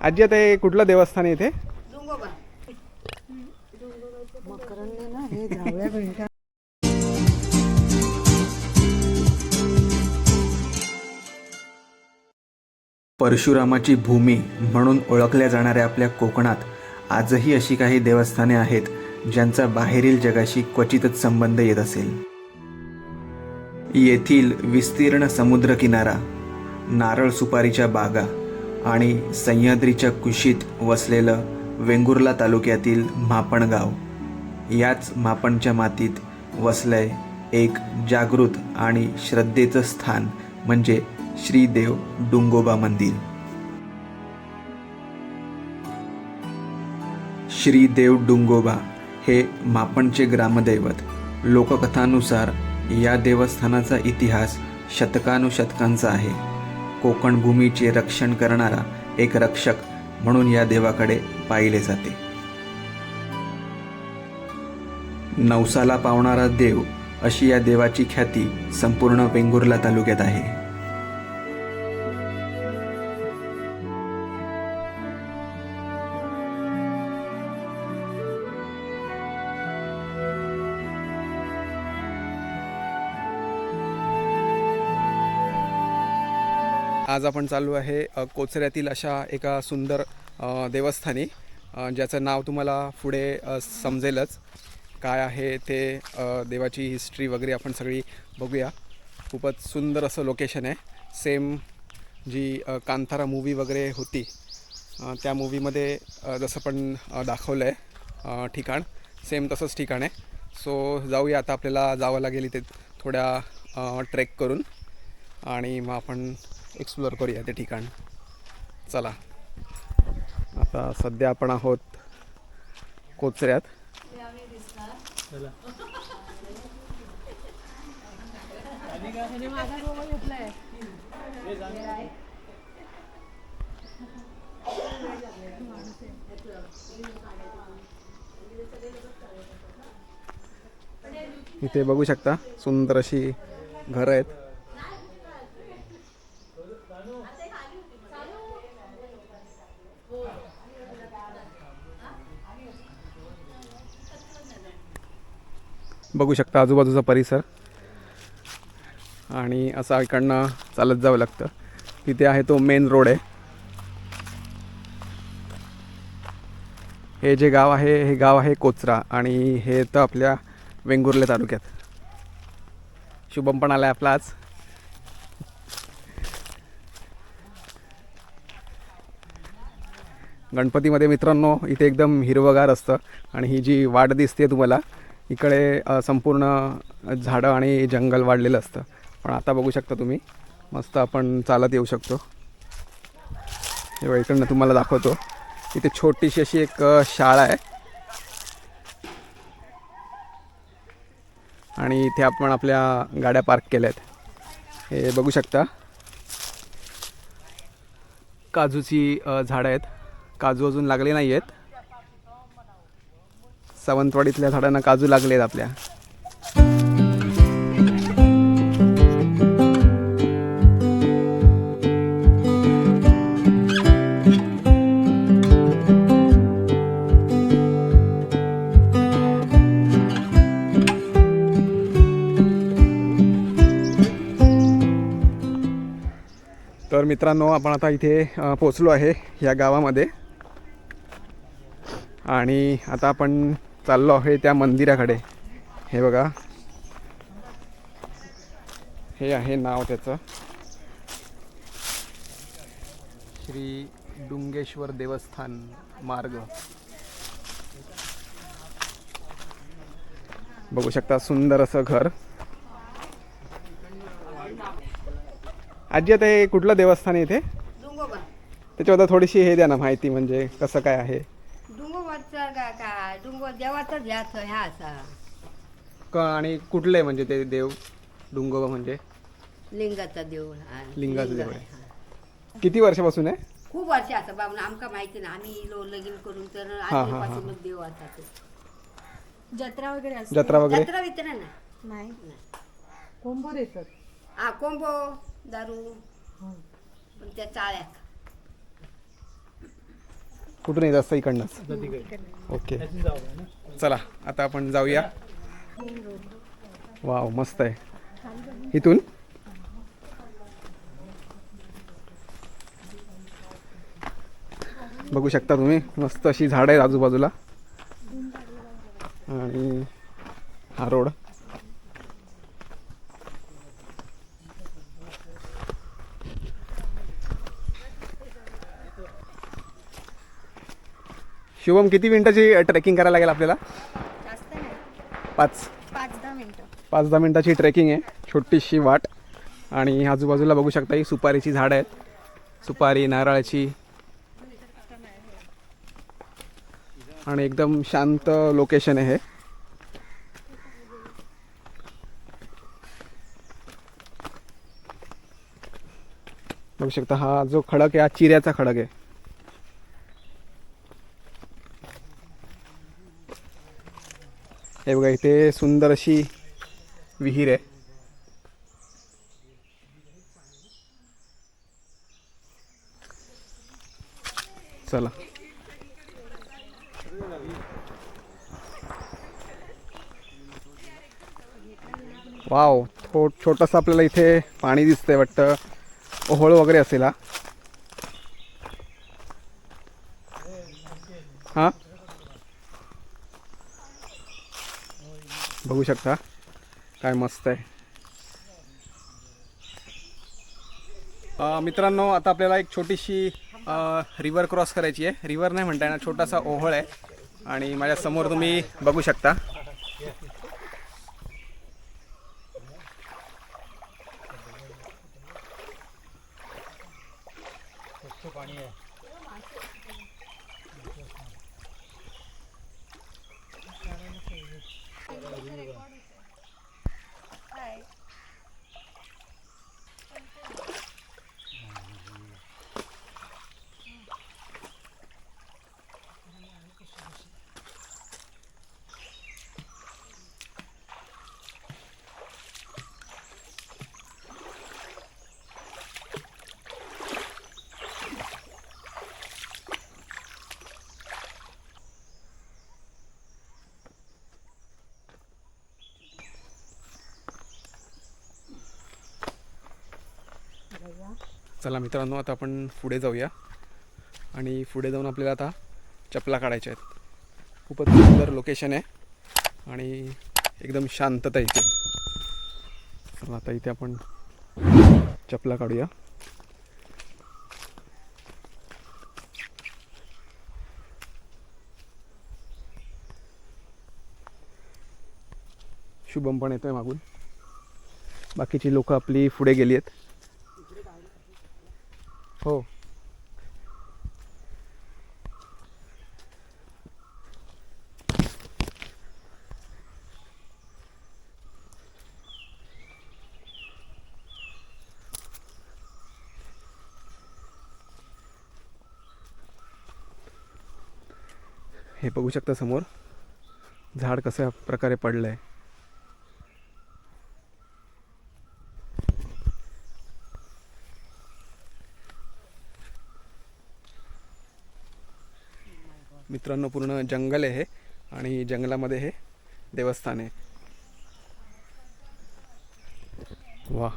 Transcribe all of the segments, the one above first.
आजी आता हे कुठलं देवस्थान आहे इथे? परशुरामाची भूमी म्हणून ओळखल्या जाणाऱ्या आपल्या कोकणात आजही अशी काही देवस्थाने आहेत ज्यांचा बाहेरील जगाशी क्वचितच संबंध येत असेल. येथील विस्तीर्ण समुद्रकिनारा नारळ सुपारीच्या बागा आणि सह्याद्रीच्या कुशीत वसलेलं वेंगुर्ला तालुक्यातील मापण गाव याच मापणच्या मातीत वसलंय एक जागृत आणि श्रद्धेचं स्थान म्हणजे श्रीदेव डुंगोबा मंदिर. श्रीदेव डुंगोबा हे मापणचे ग्रामदैवत. लोककथानुसार या देवस्थानाचा इतिहास शतकानुशतकांचा आहे. कोकण भूमीचे रक्षण करणारा एक रक्षक म्हणून या देवाकडे पाहिले जाते. नवसाला पावणारा देव अशी या देवाची ख्याती संपूर्ण वेंगुर्ला तालुक्यात आहे. आज आपण चालू आहे कोचऱ्यातील अशा एका सुंदर देवस्थानी ज्याचं नाव तुम्हाला पुढे समजेलच. काय आहे ते देवाची हिस्ट्री वगैरे आपण सगळी बघूया. खूपच सुंदर असं लोकेशन आहे. सेम जी कांतारा मूवी वगैरे होती त्या मूवीमध्ये जसं पण दाखवलं आहे ठिकाण सेम तसंच ठिकाण आहे. सो जाऊया आता आपल्याला जावं लागेल इथे थोड्या ट्रेक करून. आणि मग आपण एक्सप्लोअर करूया ते ठिकाण. चला. आता सध्या आपण आहोत कोचऱ्यात. इथे बघू शकता सुंदर अशी घरं आहेत. बघू शकता आजूबाजूचा परिसर. आणि असं इकडनं चालत जावं लागतं. तिथे आहे तो मेन रोड आहे. हे जे गाव आहे हे गाव आहे कोचरा आणि हे येतं आपल्या वेंगुर्ले तालुक्यात. शुभम पण आलाय आपला आज. गणपतीमध्ये मित्रांनो इथे एकदम हिरवगार असतं आणि ही जी वाट दिसते तुम्हाला इकडे संपूर्ण झाडं आणि जंगल वाढलेलं असतं. पण आता बघू शकता तुम्ही मस्त आपण चालत येऊ शकतो. हे इकडनं तुम्हाला दाखवतो. इथे छोटीशी अशी एक शाळा आहे. आणि इथे आपण आपल्या गाड्या पार्क केल्या आहेत हे बघू शकता. काजूची झाडं आहेत. काजू अजून लागले नाही आहेत सावंतवाडीतल्या झाडांना काजू लागले आहेत आपल्या. तर मित्रांनो आपण आता इथे पोचलो आहे या गावामध्ये. आणि आता आपण चाललो आहे त्या मंदिराकडे. हे बघा. हे आहे नाव त्याचं. श्री डुंगेश्वर देवस्थान मार्ग. बघू शकता सुंदर असं घर. आजी आता हे कुठलं देवस्थान आहे इथे? त्याच्याबद्दल थोडीशी हे द्या ना माहिती म्हणजे कसं काय आहे? काय डुंगो देवाचा ध्यास ह्या असा. क आणि कुठले म्हणजे ते देव? डुंगोबा म्हणजे? लिंगाचा देव हा. लिंगाचा देव आहे. हा. किती वर्षापासून आहे? खूप वर्ष असं बाबा आमका माहिती ना आम्ही लो लगीन करून तर हा, हा. आधीपासूनच देव असा तो. जत्रा वगैरे असते? जत्रा वगैरे? जत्रा वितरण ना नाही. कोंबो देतात हा कोंबो दारू पण त्या चाळ्यात. कुठून येत असतं इकडनंच? ओके. चला आता आपण जाऊया. वाव मस्त आहे. इथून? बघू शकता तुम्ही मस्त अशी झाडं आहेत आजूबाजूला. आणि हा रोड. शुभम किती मिनिटाची ट्रेकिंग करायला लागेल आपल्याला? जास्त नाही. पाच. पाच दहा मिनिटं. पाच दहा मिनिटाची ट्रेकिंग आहे. छोटीशी वाट. आणि आजूबाजूला बघू शकता ही सुपारीची झाडं आहेत. सुपारी नारळाची. आणि एकदम शांत लोकेशन आहे हे. बघू शकता हा जो खडक आहे हा चिऱ्याचा खडक आहे. हे बघा इथे सुंदर अशी विहीर आहे. चला. वाव थो छोटंसं आपल्याला इथे पाणी दिसतंय वाटतं. ओहोळ वगैरे असेल हा? बघू शकता काय मस्त आहे. मित्रांनो आता आपल्याला एक छोटीशी रिव्हर क्रॉस करायची आहे. रिव्हर नाही म्हणता येणार छोटासा ओहळ आहे. आणि माझ्यासमोर तुम्ही बघू शकता. चला मित्रांनो आता आपण पुढे जाऊया. आणि पुढे जाऊन आपल्याला आता चपला काढायच्या आहेत. खूपच सुंदर लोकेशन आहे. आणि एकदम शांतता इथे. चला आता इथे आपण चपला काढूया. शुभम पण येतोय मागून. बाकीची लोक आपली पुढे गेली आहेत. हो. हे बघू शकता समोर झाड कशा प्रकारे पडलं आहे मित्रांनो पूर्ण जंगल आहे हे आणि जंगलामध्ये हे देवस्थान आहे. वा.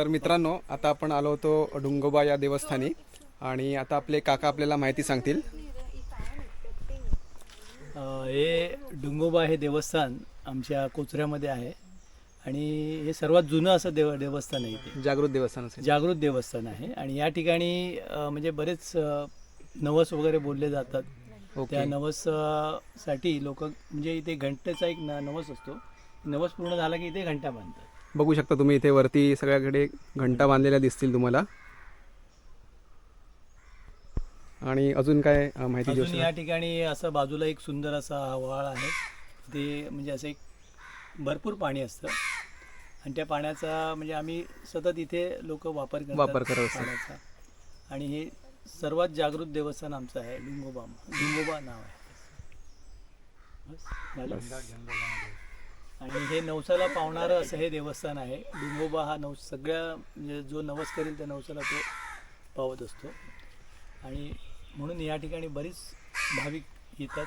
तर मित्रांनो आता आपण आलो होतो डुंगोबा या देवस्थानी. आणि आता आपले काका आपल्याला माहिती सांगतील. हे डुंगोबा हे देवस्थान आमच्या कोचऱ्यामध्ये आहे. आणि हे सर्वात जुनं असं देव देवस्थान आहे जागृत देवस्थान असेल. जागृत देवस्थान आहे. आणि या ठिकाणी म्हणजे बरेच नवस वगैरे बोलले जातात. त्या नवस अ, साठी लोक म्हणजे इथे घंटेचा एक न- नवस असतो. नवस पूर्ण झाला की इथे घंटा बांधतात. बघू शकता तुम्ही इथे वरती सगळ्याकडे घंटा बांधलेल्या दिसतील तुम्हाला. आणि अजून काय माहिती अजून? या ठिकाणी असं बाजूला एक सुंदर असा व्हाळ आहे. ते म्हणजे असं एक भरपूर पाणी असतं. आणि त्या पाण्याचा म्हणजे आम्ही सतत इथे लोक वापर करतात वापर करत असतात. पाण्याचा. आणि हे सर्वात जागृत देवस्थान आमचं आहे डुंगोबा डुंगोबा नाव आहे? आणि हे नवसाला पावणारं असं हे देवस्थान आहे. डुंगोबा हा नवस सगळ्या म्हणजे जो नवस करेल त्या नवसाला तो पावत असतो. आणि म्हणून या ठिकाणी बरीच भाविक येतात.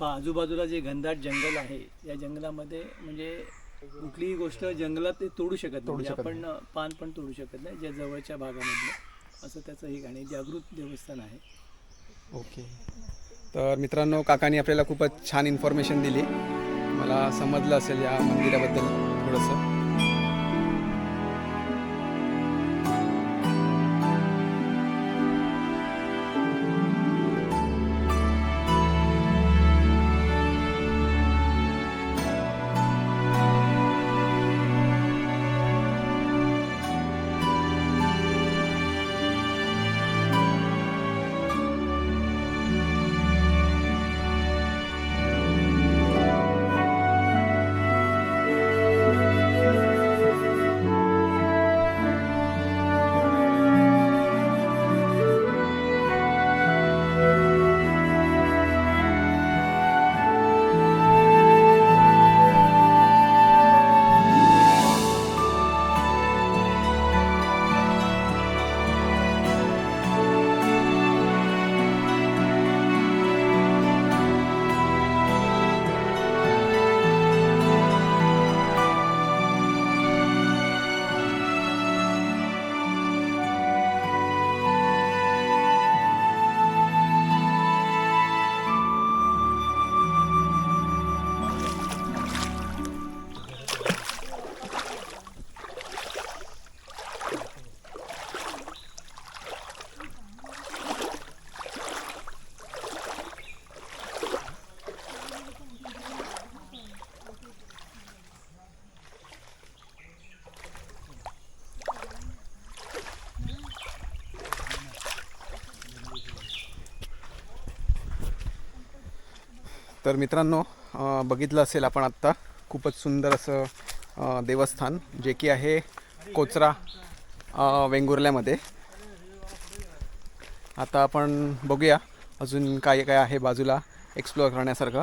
पहा आजूबाजूला जे घनदाट जंगल आहे या जंगलामध्ये म्हणजे कुठलीही गोष्ट जंगलात ते तोडू शकत नाही. आपण पान पण तोडू शकत नाही ज्या जवळच्या भागामधलं. असं त्याचं हे गाणे जागृत देवस्थान आहे. ओके. तर मित्रांनो काकांनी आपल्याला खूपच छान इन्फॉर्मेशन दिली. मला समजलं असेल या मंदिराबद्दल थोडंसं. तर मित्रांनो बघितलं असेल आपण आत्ता खूपच सुंदर असं देवस्थान जे की आहे कोचरा वेंगुर्ल्यामध्ये. आता आपण बघूया अजून काय काय आहे बाजूला एक्सप्लोअर करण्यासारखं.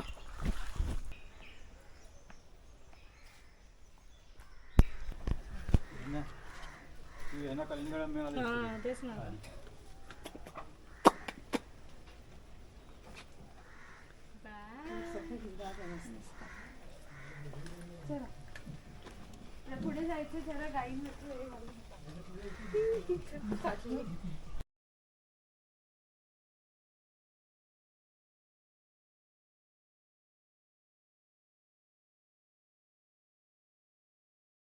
तेच ना. पुढे जायचं जरा गाई